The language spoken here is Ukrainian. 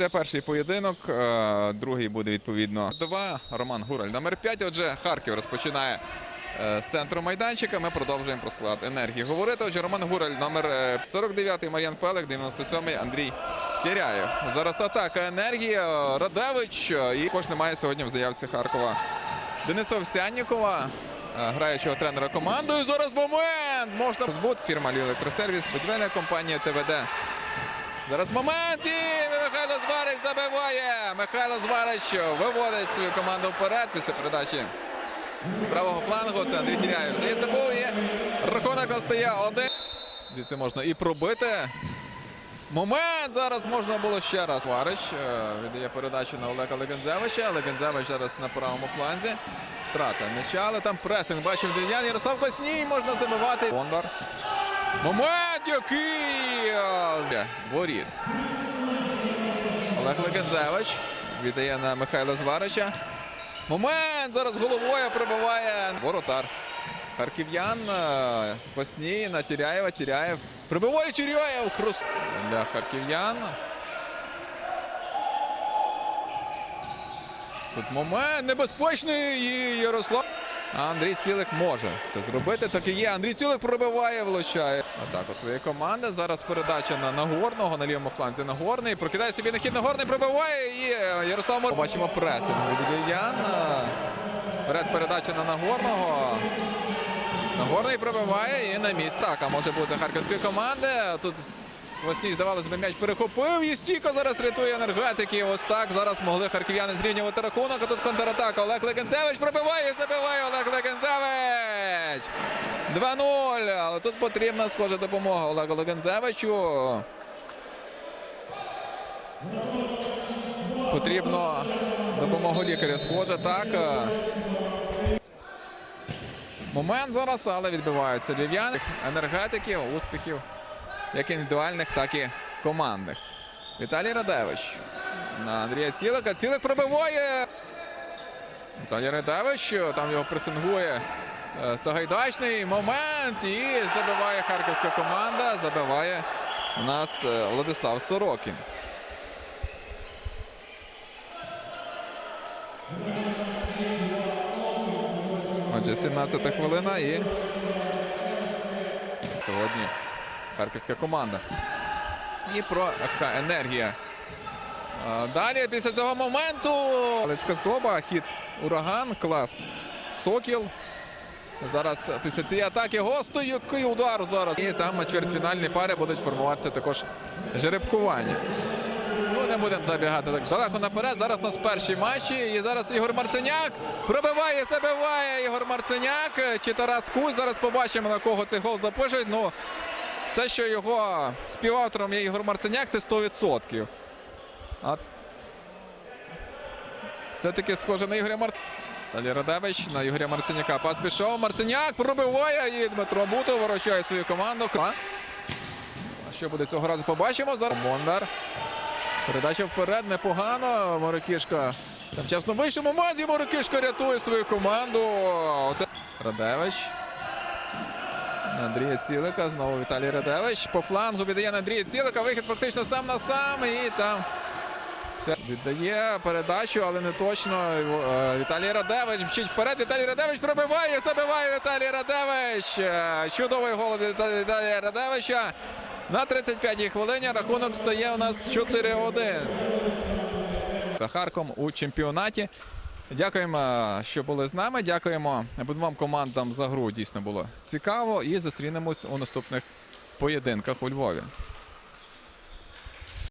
Це перший поєдинок, е, другий буде відповідно. Два Роман Гураль, номер 5. Отже, Харків розпочинає е, з центру майданчика. Ми продовжуємо про склад енергії говорити. Отже, Роман Гураль, номер е, 49, Мар'ян Пелик, 97 Андрій Тіряєв. Зараз атака енергії. е, Радевич е, і також немає сьогодні в заявці Харкова Дениса Овсяннікова, е, граючого тренера команди. І зараз момент! Можна збут фірма «Львів Електросервіс, будівельна компанія ТВД. Зараз момент і Зварич забиває. Михайло Зварич виводить свою команду вперед після передачі з правого флангу. Це Андрій Тіряєв. Здається, був і рахунок настає один. Звідси можна і пробити. Момент зараз можна було ще раз. Зварич е, віддає передачу на Олега Легензевича. Легензевич зараз на правому фланзі. Втрата м'яча, але там пресинг. Бачив Дем'ян. Ярослав Косній можна забивати. Бондар. Момент який! е, Воріт. Олег Легензевич віддає на Михайла Зварича. Момент! Зараз головою пробиває воротар. Харків'ян е, Косній на Тіряєва. Тіряєв. Прибиває Тіряєв. Крус для харків'ян. Тут момент небезпечний і Ярослав. А Андрій Цілик може це зробити. Так і є. Андрій Цілик пробиває, влучає. Атаку своєї команди. Зараз передача на Нагорного на лівому фланзі Нагорний. Прокидає собі на хід Нагорний, пробиває. І Ярослав Мор... Побачимо пресинг від львів'ян. Перед передача на Нагорного. Нагорний пробиває і на місце. Атака може бути харківської команди. Тут Восній, здавалося б, м'яч перехопив. І стійко зараз рятує енергетики. Ось так зараз могли харків'яни зрівнювати рахунок. А тут контратака. Олег Легенцевич пробиває. і Забиває Олег Легенцевич. 2-0. Але тут потрібна схожа допомога Олегу Легенцевичу. Потрібно допомогу лікаря. Схоже, так. Момент зараз, але відбиваються львів'яни. Енергетиків, успіхів як індивідуальних, так і командних. Віталій Радевич на Андрія Цілика. Цілик пробиває. Віталій Радевич, там його пресингує е, Сагайдачний момент. І забиває харківська команда. Забиває у нас е, Владислав Сорокін. Отже, 17 хвилина і сьогодні харківська команда. І про ФК Енергія. Далі після цього моменту Лицька здоба, хід ураган, клас Сокіл. Зараз після цієї атаки госту, який удар зараз. І там на чвертьфінальні пари будуть формуватися також жеребкування. Ну, не будемо забігати так далеко наперед. Зараз у нас перші матчі. І зараз Ігор Марценяк пробиває, забиває Ігор Марценяк. Чи Тарас Кузь. Зараз побачимо, на кого цей гол запишуть. Ну, це, що його співавтором є Ігор Марценяк, це 100%. А все-таки схоже на Ігоря Мар... Далі Радевич на Ігоря Марценяка. Пас пішов. Марценяк пробиває і Дмитро Бутов вирощує свою команду. А що буде цього разу? Побачимо. Зараз Бондар. Передача вперед непогано. Морокішка. Там чесно вийшов момент і Морокішка рятує свою команду. Оце Радевич. Андрія Цілика. Знову Віталій Радевич. По флангу віддає на Андрія Цілика. Вихід фактично сам на сам. І там все віддає передачу, але не точно. Е, Віталій Радевич вчить вперед. Віталій Радевич пробиває. Забиває Віталій Радевич. Е, Чудовий гол від Віталія Радевича. На 35-й хвилині рахунок стає у нас 4-1. Та Харком у чемпіонаті. Дякуємо, що були з нами. Дякуємо обидвом командам за гру. Дійсно було цікаво. І зустрінемось у наступних поєдинках у Львові.